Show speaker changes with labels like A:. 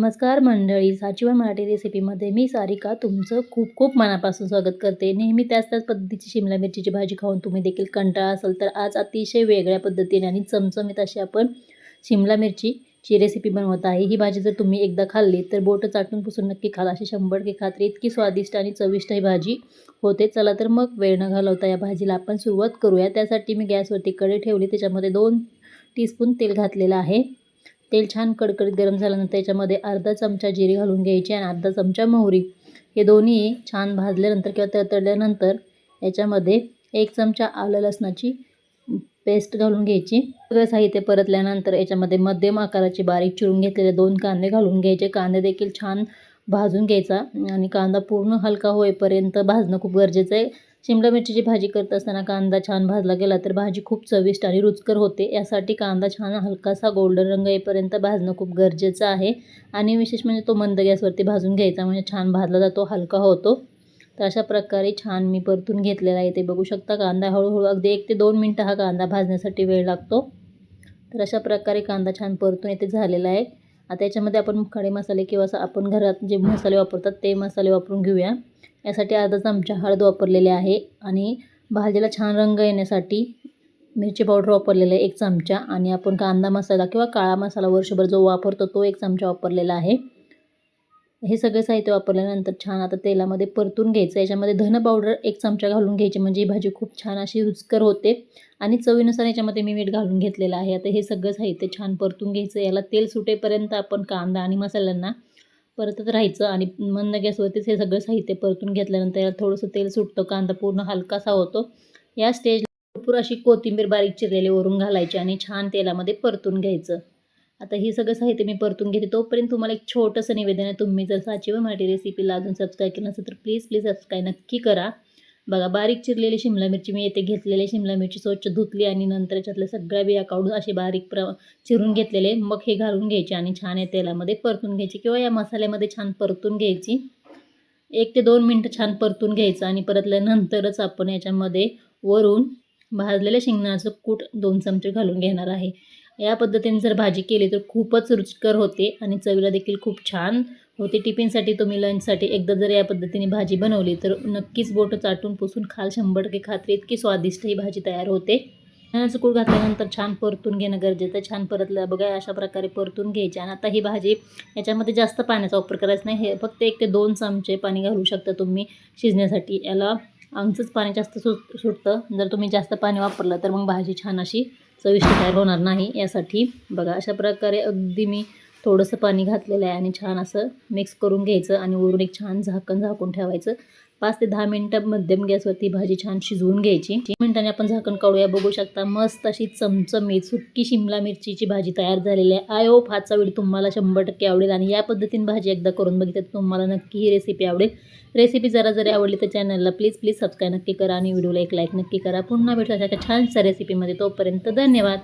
A: नमस्कार मंडळी साचिवा मराठी रेसिपीमध्ये मी सारिका तुमचं खूप खूप मनापासून स्वागत करते. नेहमी त्याच त्याच पद्धतीची शिमला मिरचीची भाजी खाऊन तुम्ही देखील कंटाळा असाल तर आज अतिशय वेगळ्या पद्धतीने आणि चमचमीत अशी आपण शिमला मिरचीची रेसिपी बनवत आहे. ही भाजी जर तुम्ही एकदा खाल्ली तर बोटं चाटून पुसून नक्की खाल. अशी शंभर की खात्री इतकी स्वादिष्ट आणि चविष्ट ही भाजी होते. चला तर मग वेळ न घालवता या भाजीला आपण सुरुवात करूया. त्यासाठी मी गॅसवरती कडे ठेवली. त्याच्यामध्ये दोन टीस्पून तेल घातलेलं आहे. तेल छान कडकडीत गरम झाल्यानंतर त्याच्यामध्ये अर्धा चमचा जिरे घालून घ्यायची आणि अर्धा चमचा मोहरी. हे दोन्ही छान भाजल्यानंतर किंवा तळतळल्यानंतर याच्यामध्ये एक चमचा आलं लसणाची पेस्ट घालून घ्यायची. सगळं साहित्य परतल्यानंतर याच्यामध्ये मध्यम आकाराची बारीक चिरून घेतलेले दोन कांदे घालून घ्यायचे. कांदे देखील छान भाजून घ्यायचा आणि कांदा पूर्ण हलका होईपर्यंत भाजणं खूप गरजेचं आहे. शिमला मिरचीची भाजी करत असताना कांदा छान भाजला गेला तर भाजी खूप चविष्ट आणि रुचकर होते. यासाठी कांदा छान हलकासा गोल्डन रंग येईपर्यंत भाजणं खूप गरजेचं आहे आणि विशेष म्हणजे तो मंद गॅसवरती भाजून घ्यायचा म्हणजे छान भाजला जातो हलका होतो. तर अशा प्रकारे छान मी परतून घेतलेला आहे ते बघू शकता. कांदा हळूहळू अगदी एक ते दोन मिनटं हा कांदा भाजण्यासाठी वेळ लागतो. तर अशा प्रकारे कांदा छान परतून येथे झालेला आहे. आता याच्यामध्ये आपण खडे मसाले किंवा असं आपण घरात जे मसाले वापरतात ते मसाले वापरून घेऊया. यासाठी अर्धा चमचा हळद वापरलेले आहे आणि भाजीला छान रंग येण्यासाठी मिरची पावडर वापरलेला आहे एक चमचा. आणि आपण कांदा मसाला किंवा काळा मसाला वर्षभर जो वापरतो तो एक चमचा वापरलेला आहे. हे सगळं साहित्य वापरल्यानंतर छान आता तेलामध्ये परतून घ्यायचं. याच्यामध्ये धन पावडर एक चमचा घालून घ्यायची म्हणजे ही भाजी खूप छान अशी रुचकर होते. आणि चवीनुसार याच्यामध्ये मी मीठ घालून घेतलेलं आहे. आता हे सगळं साहित्य छान परतून घ्यायचं. याला तेल सुटेपर्यंत आपण कांदा आणि मसाल्यांना परतत राहायचं आणि मंद गॅसवरतीच हे सगळं साहित्य परतून घेतल्यानंतर याला थोडंसं तेल सुटतं कांदा पूर्ण हलकासा होतो. या स्टेजला भरपूर अशी कोथिंबीर बारीक चिरलेली वरून घालायची आणि छान तेलामध्ये परतून घ्यायचं. आता हे सगळं साहित्य मी परतून घेते. तोपर्यंत तुम्हाला एक छोटंसं निवेदन आहे. तुम्ही जर साची व मराठी रेसिपीला अजून सबस्क्राईब केलं नसेल तर प्लीज प्लीज सबस्क्राईब नक्की करा. बघा बारीक चिरलेली शिमला मिरची मी येथे घेतलेली शिमला मिरची स्वच्छ धुतली आणि नंतर याच्यातल्या सगळ्या बिया काढून असे बारीक प्र चिरून घेतलेले. मग हे घालून घ्यायचे आणि छान आहे तेलामध्ये परतून घ्यायची किंवा या मसाल्यामध्ये छान परतून घ्यायची. एक ते दोन मिनटं छान परतून घ्यायचं आणि परतल्यानंतरच आपण याच्यामध्ये वरून भाजलेल्या शेंगदाण्याचं कूट दोन चमचे घालून घेणार आहे. या पद्धतीने जर भाजी केली तर खूपच रुचकर होते आणि चवीला देखील खूप छान होते. टिफिनसाठी तुम्ही लंचसाठी एकदा जर या पद्धतीने भाजी बनवली तर नक्कीच बोटं चाटून पुसून खाल शंभर टक्के खात्री इतकी स्वादिष्ट ही भाजी तयार होते. शेंगदाण्याचं कूट घातल्यानंतर छान परतून घेणं गरजेचं आहे. छान परतलं बघा अशा प्रकारे परतून घ्यायचे. आणि आता ही भाजी याच्यामध्ये जास्त पाण्याचा वापर करायचा नाही. हे फक्त एक ते दोन चमचे पाणी घालू शकता तुम्ही शिजण्यासाठी. याला आमचंच पाणी जास्त सुट सुटतं. जर तुम्ही जास्त पाणी वापरलं तर मग भाजी छान अशी चविष्ट तयार होणार नाही यासाठी. बघा अशा प्रकारे अगदी मी थोडंसं पाणी घातलेलं आहे आणि छान असं मिक्स करून घ्यायचं आणि वरून एक छान झाकण झाकून ठेवायचं. पाच ते दहा मिनटं मध्यम गॅसवरती भाजी छान शिजवून घ्यायची. तीन मिनिटांनी आपण झाकण काढूया. बघू शकता मस्त अशी चमचमीत सुक्की शिमला मिरचीची भाजी तयार झालेली आहे. आय होप हाचा व्हिडिओ तुम्हाला शंभर टक्के आवडेल आणि या पद्धतीने भाजी एकदा करून बघितलं तर तुम्हाला नक्की ही रेसिपी आवडेल. रेसिपी जरा जरी आवडली तर चॅनलला प्लीज प्लीज सबस्क्राईब नक्की करा आणि व्हिडिओला एक लाईक नक्की करा. पुन्हा भेटू अशा छानशा रेसिपीमध्ये तोपर्यंत धन्यवाद.